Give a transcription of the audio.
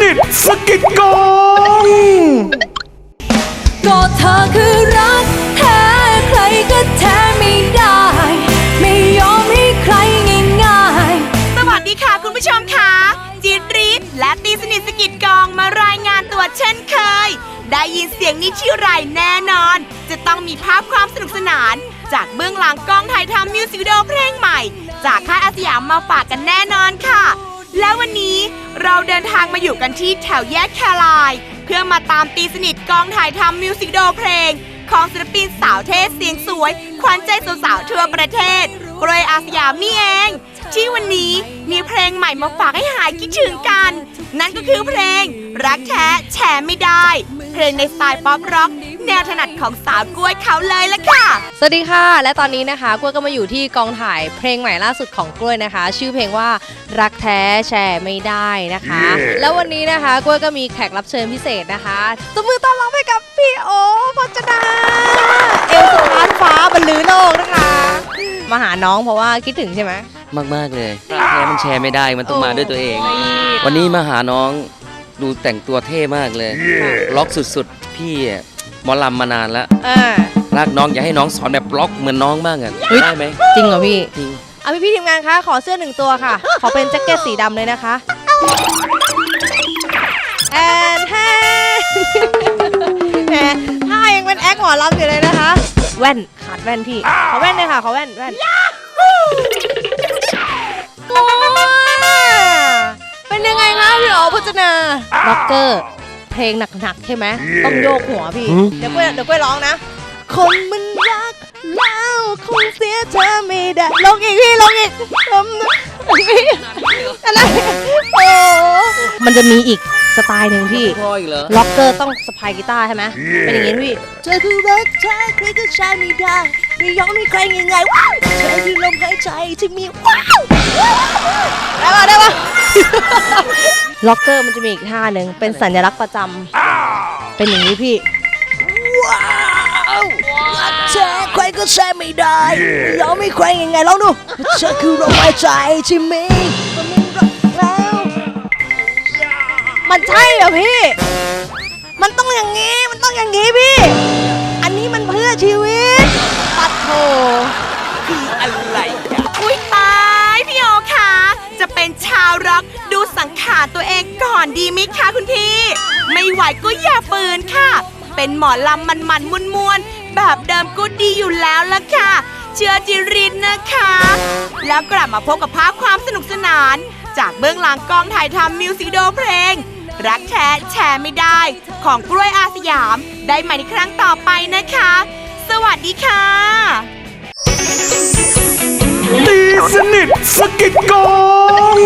นิทสกิดกองก็เธอคือรักแท้ใครก็แท้ไม่ได้ ไม่ยอมให้ใครง่ายๆสวัสดีค่ะคุณผู้ชมค่ะจีดรีดและตีสนิทสกิดกองมารายงานตัวเช่นเคย ได้ยินเสียงนี้ที่ไรแน่นอน จะต้องมีภาพความสนุกสนาน จากเบื้องหลังกองถ่ายทำมิวสิกวิดีโอเพลงใหม่ จากค่ายอาสยามมาฝากกันแน่นอนค่ะ และวันนี้ เราเดินทางมาอยู่กันที่แถวแยกแคราย เพื่อมาตามตีสนิทกองถ่ายทำมิวสิกวิดีโอเพลง ของศิลปินสาวเทศเสียงสวย ขวัญใจสาวๆทั่วประเทศกรวยอาสยามนี่เอง ที่วันนี้มีเพลงใหม่มาฝากให้หายคิดถึงกัน นั่นก็คือเพลง รักแท้แชร์ไม่ได้ เพลงในสไตล์ป๊อปร็อก แนวถนัดของสาวกล้วยเขาเลยละค่ะ สวัสดีค่ะ และตอนนี้นะคะกล้วยก็มาอยู่ที่กองถ่ายเพลงใหม่ล่าสุดของกล้วยนะคะ ชื่อเพลงว่ารักแท้แชร์ไม่ได้นะคะ แล้ววันนี้นะคะกล้วยก็มีแขกรับเชิญพิเศษนะคะตบมือต้อนรับให้กับพี่โอพจนาเอลสุพานฟ้าบรรลือโลกนะคะ มาหาน้องเพราะว่าคิดถึงใช่ไหม มากมากๆเลยแค่มันแชร์ไม่ได้มันต้องมาด้วยตัวเอง โอ้ย วันนี้มาหาน้องดูแต่งตัวเท่มากเลย ล็อกสุดๆ พี่อะ หมอลำมานานแล้วเออรักน้องอยากให้น้องสอนแบบล็อกเหมือนน้องบ้างอะเฮ้ยได้ไหมจริงเหรอพี่จริงเอาพี่พี่ทีมงานคะขอเสื้อหนึ่งตัวค่ะ ขอเป็นแจ็คเก็ตสีดำเลยนะคะแอนแฮนแหมถ้ายังเป็นแอคหมอลำอยู่เลยนะคะ แว่นขาดแว่นพี่ ขอแว่นเลยค่ะ ขอแว่นแว่นโอ้ยเป็นยังไงคะพี่อ๋อพจนาล็อกเกอร์เพ ลงหนักๆใช่ไหมต้องโยกหัวพี่ เดี๋ยวกล้วยเดี๋ยวกล้วยร้องนะ คนมันรักแล้วคงเสียเธอไม่ได้ลงอีกพี่ลงอีกทำนะอะไรโอ้มันจะมีอีกสไตล์หนึ่งพี่พ่ออีกเหรอล็อกเกอร์ต้องสะพายกีตาร์ใช่ไหมเป็นอย่างงี้พี่เธอคือรักเธอใครก็ใช้ไม่ได้ไม่ยอมให้ใครง่ายๆว้าวเธอคือลมหายใจที่มีว้าวได้ปะได้ปะ ล็อกเกอร์มันจะมีอีกท่าหนึ่งเป็นสัญลักษณ์ประจำเป็นอย่างนี้พี่เธอใครก็ใช้ไม่ได้ไม่ยอมไม่ใครยังไงลองดูเธอคือลมหายใจที่มีมันไม่รักแล้ว มันใช่เหรอพี่ มันต้องอย่างงี้ มันต้องอย่างงี้พี่ อันนี้มันเพื่อชีวิต ปัดโถารตัวเองก่อนดีไหมคะคุณพี่ ไม่ไหวก็อย่าฝืนค่ะ เป็นหมอลำมันมันมวนมวนแบบเดิมก็ดีอยู่แล้วละค่ะ เชื่อจิรินนะคะ แล้วกลับมาพบกับภาพความสนุกสนาน จากเบื้องหลังกองถ่ายทำมิวสิกวิดีโอเพลง รักแท้แชร์ไม่ได้ ของกล้วยอาสยาม ได้ใหม่ในครั้งต่อไปนะคะ สวัสดีค่ะตีสนิทสกิดกอง